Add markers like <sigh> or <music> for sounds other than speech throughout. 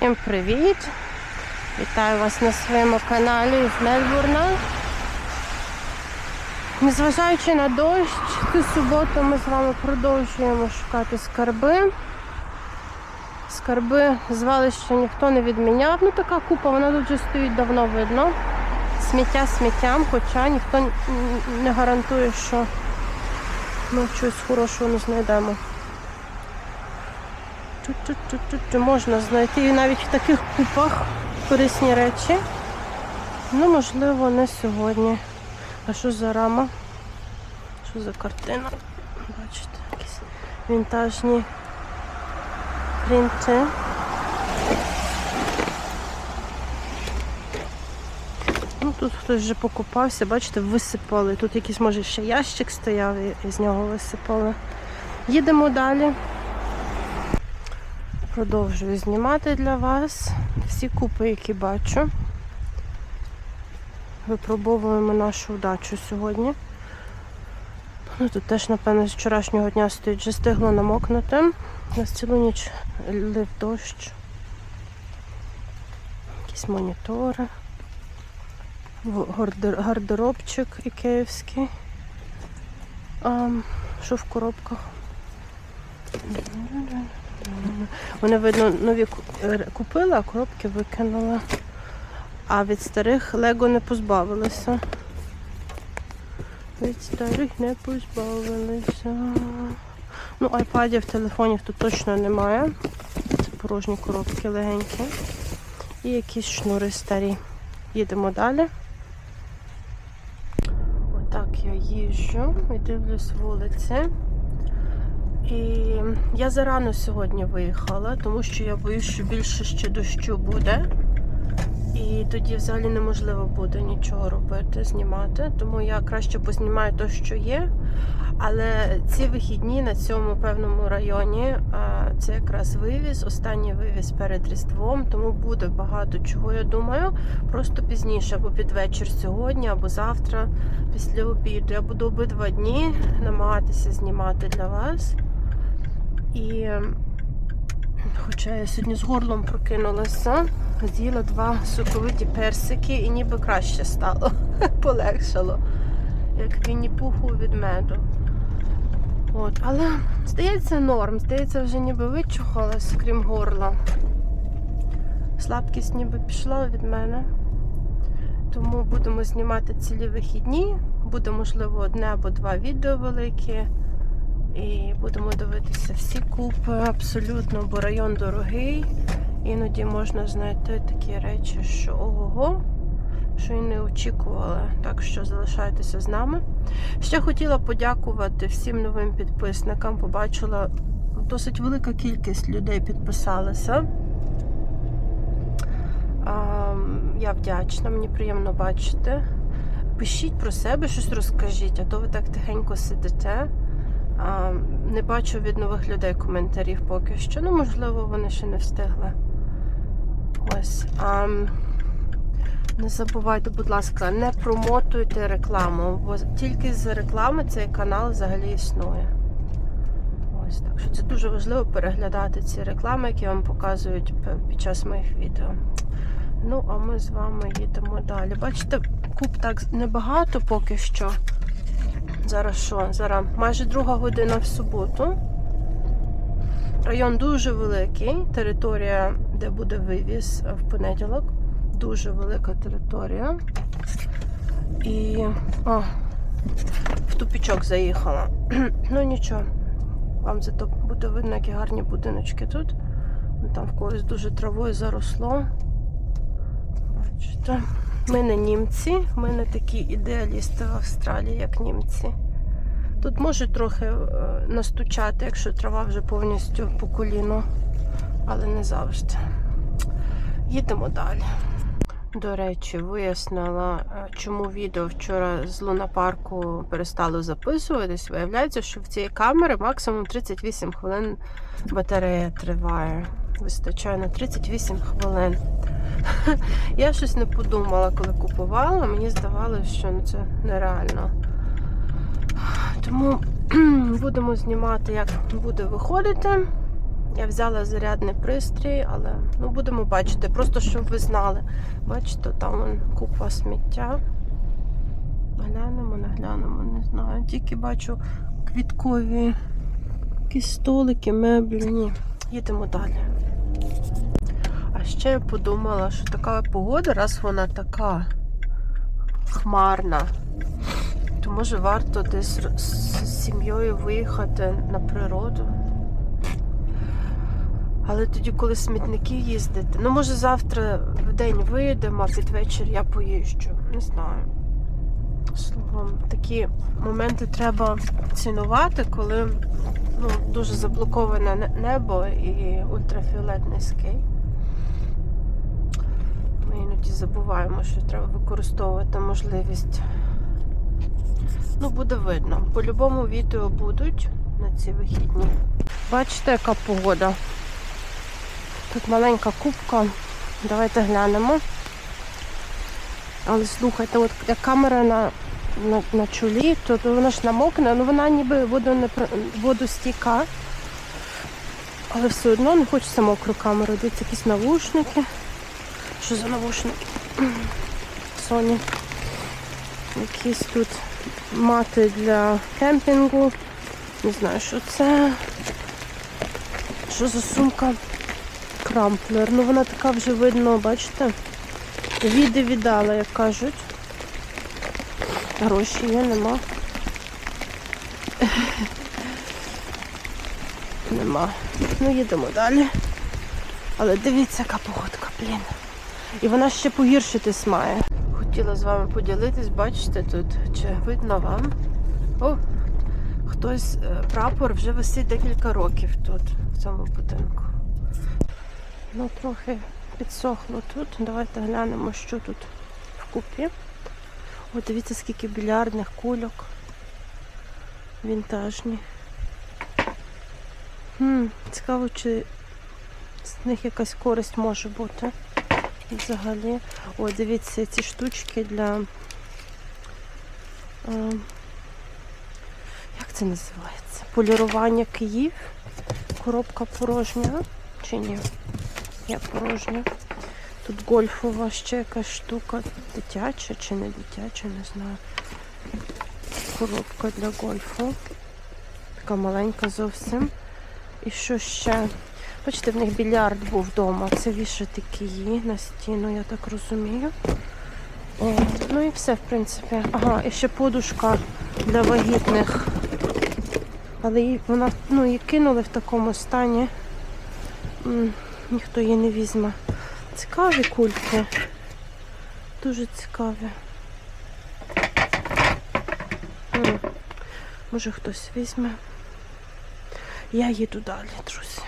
Всім привіт! Вітаю вас на своєму каналі з Мельбурна. Незважаючи на дощ, цю суботу ми з вами продовжуємо шукати скарби. Скарби звалища ніхто не відміняв. Ну така купа, вона тут вже стоїть давно видно. Сміття сміттям, хоча ніхто не гарантує, що ми щось хорошого не знайдемо. Тут можна знайти і навіть в таких купах корисні речі. Ну, можливо, не сьогодні. А що за рама? Що за картина? Бачите, якісь вінтажні принти. Ну, тут хтось вже покупався, бачите, висипали. Тут якийсь, може, ще ящик стояв і з нього висипали. Їдемо далі. Продовжую знімати для вас всі купи, які бачу. Випробовуємо нашу вдачу сьогодні. Ну, тут теж, напевно, з вчорашнього дня стоїть, вже стигло намокнути. У нас цілу ніч лив дощ. Якісь монітори. Гардеробчик ікеївський. А, що в коробках? Вони, видно, нові купили, а коробки викинули. А від старих Лего не позбавилися. Від старих не позбавилися. Ну, айпадів, телефонів тут точно немає. Це порожні коробки легенькі. І якісь шнури старі. Їдемо далі. Отак я їжджу і дивлюсь вулиці. І я зарано сьогодні виїхала, тому що я боюсь, що більше ще дощу буде. І тоді взагалі неможливо буде нічого робити, знімати. Тому я краще познімаю те, що є. Але ці вихідні на цьому певному районі це якраз вивіз, останній вивіз перед Різдвом, тому буде багато чого, я думаю. Просто пізніше, або під вечір сьогодні, або завтра, після обіду. Я буду обидва дні намагатися знімати для вас. І ем, хоча я сьогодні з горлом прокинулася, з'їла два соковиті персики і ніби краще стало, <laughs> полегшало, як вінні-пуху від меду. От, але здається норм, здається, вже ніби вичухалась, крім горла. Слабкість ніби пішла від мене. Тому будемо знімати цілі вихідні. Буде, можливо, одне або два відео великі. І будемо дивитися всі купи абсолютно, бо район дорогий. Іноді можна знайти такі речі, що ого-го, що і не очікували. Так що залишайтеся з нами. Ще хотіла подякувати всім новим підписникам. Побачила досить велика кількість людей підписалася. Я вдячна, мені приємно бачити. Пишіть про себе, щось розкажіть, а то ви так тихенько сидите. Не бачу від нових людей коментарів поки що. Ну, можливо, вони ще не встигли. Ось. А, не забувайте, будь ласка, не промотуйте рекламу, бо тільки з реклами цей канал взагалі існує. Ось так що це дуже важливо переглядати ці реклами, які вам показують під час моїх відео. Ну, а ми з вами їдемо далі. Бачите, куб так небагато поки що. Зараз що? Зараз майже друга година в суботу. Район дуже великий. Територія, де буде вивіз в понеділок. Дуже велика територія. І. О, в тупічок заїхала. <clears throat> ну нічого. Вам зато буде видно, які гарні будиночки тут. Там в когось дуже травою заросло. Бачите? Ми не німці, ми не такі ідеалісти в Австралії, як німці. Тут може трохи е, настучати, якщо трава вже повністю по коліну, але не завжди. Їдемо далі. До речі, вияснила, е, чому відео вчора з лунапарку перестало записуватись. Виявляється, що в цієї камери максимум 38 хвилин батарея триває. Вистачає на 38 хвилин. <laughs> Я щось не подумала, коли купувала. Мені здавалося, що ну, це нереально. Тому <clears throat> будемо знімати, як буде виходити. Я взяла зарядний пристрій, але ну будемо бачити. Просто щоб ви знали. Бачите, там вон купа сміття. Не глянемо, не знаю. Тільки бачу квіткові якісь столики, меблі. Ні. Їдемо далі. Ще я подумала, що така погода, раз вона така хмарна, то може варто десь з сім'єю виїхати на природу. Але тоді, коли смітники їздити, ну може завтра в день вийдемо, а під вечір я поїжджу. Не знаю. Словом, такі моменти треба цінувати, коли ну, дуже заблоковане небо і ультрафіолет низький. Ми іноді забуваємо, що треба використовувати можливість. Ну, буде видно. По-любому відео будуть на ці вихідні. Бачите, яка погода? Тут маленька кубка. Давайте глянемо. Але слухайте, от як камера на, на, на чолі, то, то вона ж намокне, ну вона ніби воду не пр- водостійка. Але все одно не хочеться мокру камеру. Дивіться, якісь навушники. Що за навушники? Sony. Якісь тут мати для кемпінгу. Не знаю, що це. Що за сумка? Крамплер. Ну вона така вже видно, бачите? Віди віддала, як кажуть. Гроші є, нема. Нема. Ну, їдемо далі. Але дивіться, яка погодка, блін. І вона ще погіршитись має. Хотіла з вами поділитись, бачите тут, чи видно вам? О, хтось, е, прапор вже висить декілька років тут, в цьому будинку. Ну, трохи підсохло тут. Давайте глянемо, що тут вкупі. О, дивіться, скільки більярдних кульок. Вінтажні. Хм, цікаво, чи з них якась користь може бути. Взагалі. О, дивіться, ці штучки для. Е, як це називається? Полірування київ. Коробка порожня. Чи ні? Я порожня. Тут гольфова ще якась штука. Дитяча чи не дитяча, не знаю. Коробка для гольфу. Така маленька зовсім. І що ще? Бачите, в них більярд був вдома. Це вішати киї на стіну, я так розумію. О, ну і все, в принципі. Ага, і ще подушка для вагітних. Але її, вона, ну, її кинули в такому стані. Ніхто її не візьме. Цікаві кульки. Дуже цікаві. Може хтось візьме. Я їду далі, друзі.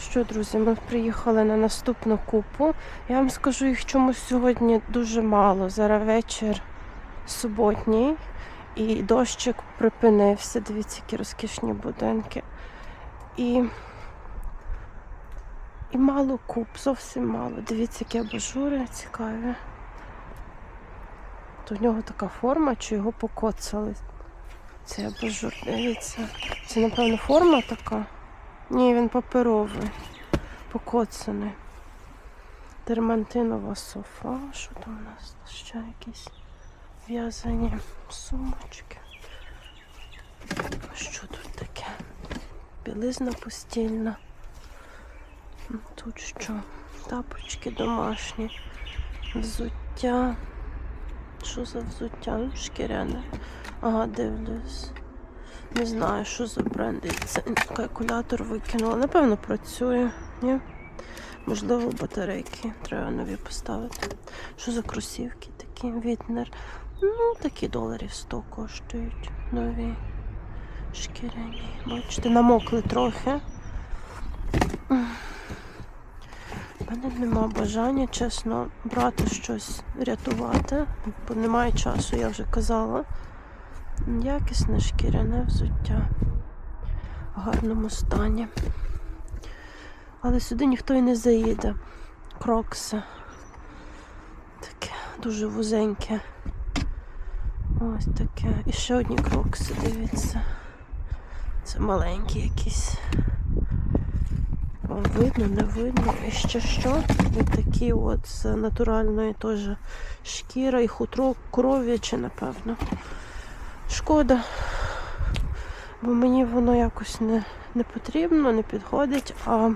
Що, друзі, ми приїхали на наступну купу. Я вам скажу, їх чомусь сьогодні дуже мало. Зараз вечір суботній. І дощик припинився. Дивіться, які розкішні будинки. І, і мало куп, зовсім мало. Дивіться, які абажури цікаві. То в нього така форма, чи його покоцали. Цей абажур, дивіться. Це, напевно, форма така. Ні, він паперовий, покоцаний. Дермантинова софа. Що там у нас? Ще якісь в'язані сумочки. Що тут таке? Білизна постільна. Тут що? Тапочки домашні, взуття. Що за взуття? Шкіряне. Ага, дивлюсь. Не знаю, що за бренди. Це калькулятор викинула. Напевно, працює. Ні? Можливо, батарейки треба нові поставити. Що за кросівки такі? Вітнер. Ну, такі доларів 100 коштують. Нові. Шкіряні. Бачите, намокли трохи. У мене нема бажання, чесно, брати щось рятувати, бо немає часу, я вже казала. Якісне шкіряне взуття в гарному стані. Але сюди ніхто і не заїде. Крокси. Таке дуже вузеньке. Ось таке. І ще одні крокси, дивіться. Це маленькі якісь. Видно, не видно. І ще що? І такі от з натуральної теж шкіра і хутро коров'яче, напевно. Шкода. Бо мені воно якось не, не потрібно, не підходить, а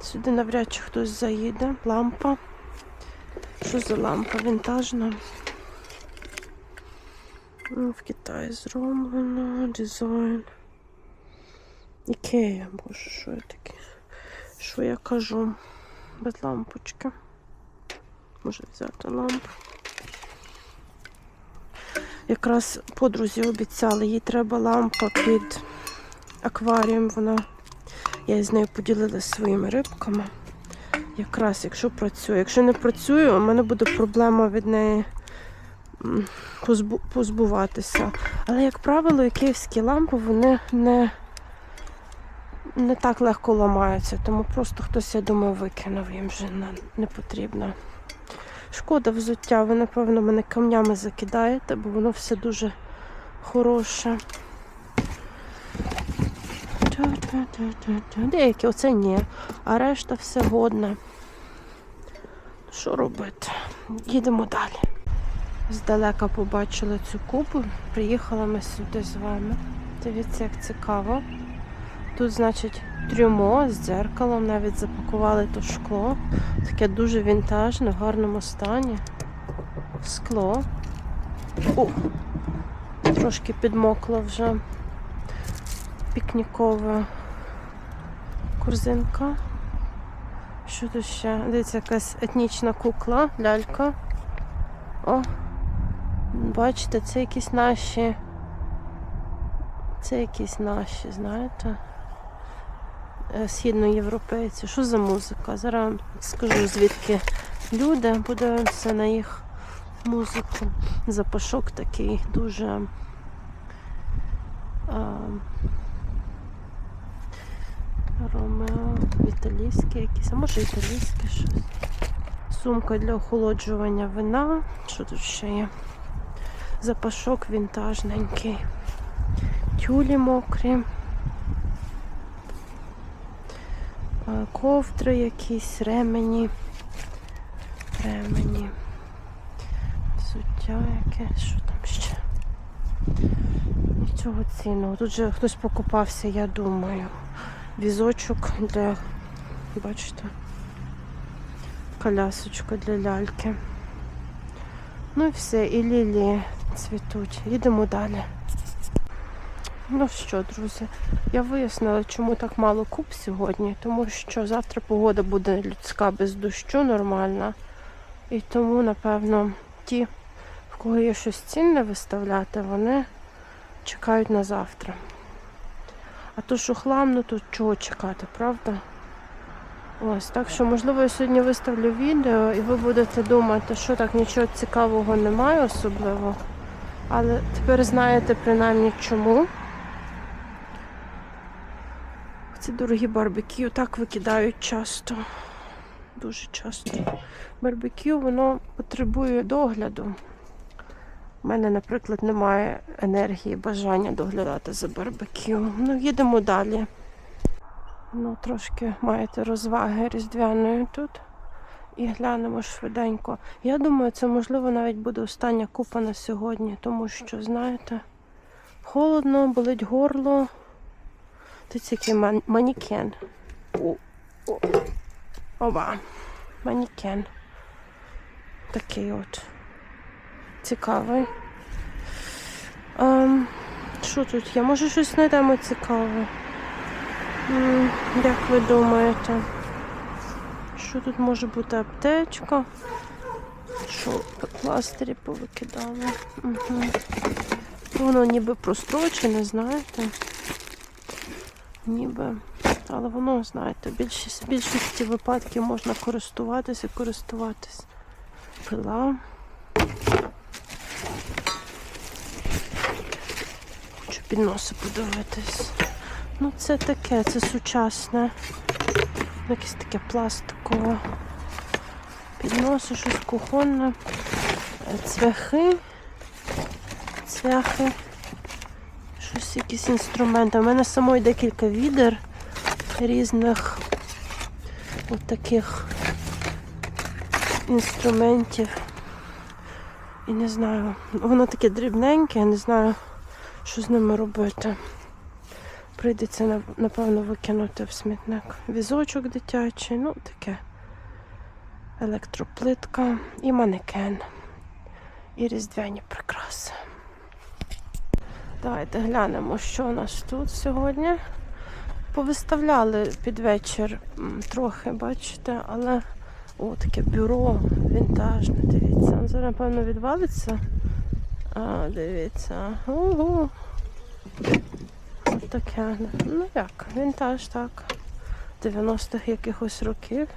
сюди навряд чи хтось заїде. Лампа. Що за лампа? Вінтажна. Ну, В Китаї зроблено, дизайн. Ікея, боже, що я таке? Що я кажу? Без лампочки. Може взяти лампу. Якраз подрузі обіцяли, їй треба лампа під акваріум. Вона я з нею поділилася своїми рибками. Якраз якщо працює. Якщо не працює, у мене буде проблема від неї позбу- позбуватися. Але, як правило, київські лампи вони не, не так легко ламаються, тому просто хтось, я думаю, викинув їм вже не, потрібно. Шкода взуття, ви, напевно, мене камнями закидаєте, бо воно все дуже хороше. Деякі оце ні, а решта все годне. Що робити? Їдемо далі. Здалека побачила цю купу, приїхала ми сюди з вами. Дивіться, як цікаво. Тут, значить, трюмо з дзеркалом, навіть запакували то шкло. Таке дуже вінтажне, в гарному стані. Скло. О! Трошки підмокло вже. Пікнікова корзинка. Що тут ще? Дивіться, якась етнічна кукла, лялька. О! Бачите, це якісь наші. Це якісь наші, знаєте? Е, східноєвропейці. Що за музика? Зараз скажу, звідки люди, подивимося на їх музику. Запашок такий дуже а, Ромео, італійський якийсь, а може італійське щось. Сумка для охолоджування вина. Що тут ще є? Запашок вінтажненький. Тюлі мокрі. Е, ковдри якісь, ремені. Ремені. Взуття яке, що там ще? Нічого цінного. Тут же хтось покупався, я думаю. Візочок для, бачите, колясочка для ляльки. Ну і все, і лілії цвітуть. Їдемо далі. Ну що, друзі, я вияснила, чому так мало куб сьогодні, тому що завтра погода буде людська без дощу нормальна. І тому, напевно, ті, в кого є щось цінне виставляти, вони чекають на завтра. А то, що хламно, то чого чекати, правда? Ось, так що, можливо, я сьогодні виставлю відео і ви будете думати, що так нічого цікавого немає особливо. Але тепер знаєте принаймні чому. Ці дорогі барбекю так викидають часто. Дуже часто. Барбекю воно потребує догляду. У мене, наприклад, немає енергії, бажання доглядати за барбекю. Ну, їдемо далі. Ну, трошки маєте розваги різдвяної тут. І глянемо швиденько. Я думаю, це можливо навіть буде остання купа на сьогодні, тому що, знаєте, холодно, болить горло. Тут який ман- манікен. О, о. Оба. Манікен. Такий от. Цікавий. Ем, що тут є? Може щось знайдемо цікаве? Як ви думаєте? Що тут може бути аптечка? Що пластирі повикидали? Угу. Воно ніби прострочене, знаєте? Ніби. Але воно, знаєте, більшість, більшості випадків можна користуватися і користуватись. Пила. Хочу під носи подивитись. Ну, це таке, це сучасне. Якесь таке пластикове. Підноси, щось кухонне. Е, Цвяхи. Цвяхи. Щось, якісь інструменти. У мене самої декілька відер. різних от таких інструментів. І не знаю, воно таке дрібненьке, я не знаю, що з ними робити. Прийдеться, напевно, викинути в смітник. Візочок дитячий, ну таке. Електроплитка і манекен. І різдвяні прикраси. Давайте глянемо, що у нас тут сьогодні. Повиставляли під вечір трохи, бачите, але о, таке бюро вінтажне, дивіться. Зараз, напевно, відвалиться. А, дивіться. Ого. От таке. Ну як, вінтаж, так. 90-х якихось років.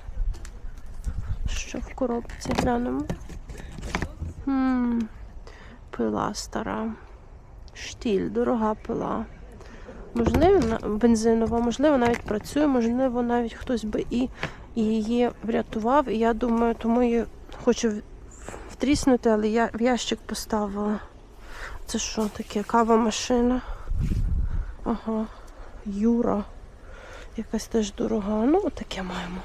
Що в коробці глянемо? М, Пила стара. Штіль, дорога пила. Можливо, бензинова, можливо, навіть працює, можливо, навіть хтось би і, і її врятував. І я думаю, тому її хочу втріснути, але я в ящик поставила. Це що таке? Кава машина. Ага. Юра. Якась теж дорога. Ну, таке маємо.